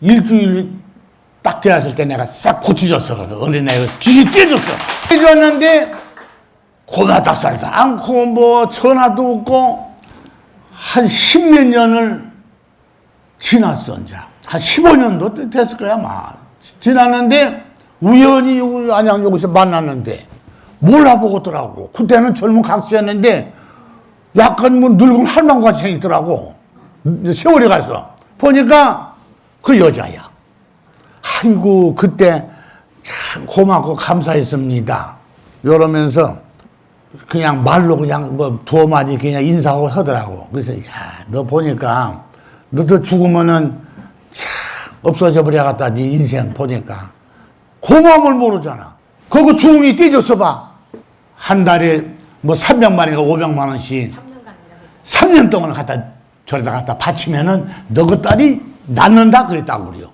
일주일 딱 되었을 때 내가 싹 고쳐줬어. 그 어린애가 귀신 떼줬어. 떼줬는데 고마다 살도 않고 뭐 전화도 없고 한 십몇 년을 지났어 이제. 한 15년도 됐을 거야 아마. 지났는데 우연히 안양 여기서 만났는데 몰라보고더라고. 그때는 젊은 각시였는데 약간 뭐 늙은 할망같이 생겼더라고. 세월이 가서. 보니까 그 여자야 아이고 그때 참 고맙고 감사했습니다 이러면서 그냥 말로 그냥 뭐 두어 마디 그냥 인사하고 하더라고. 그래서 야, 너 보니까 너도 죽으면은 참 없어져 버려야겠다. 네 인생 보니까 고마움을 모르잖아. 그거 주운이 떼줬어 봐. 한 달에 뭐 300만 원인가 500만 원씩 3년 동안 갖다 저리다 갖다 바치면은 너 그 딸이 낳는다 그랬다고 그래요.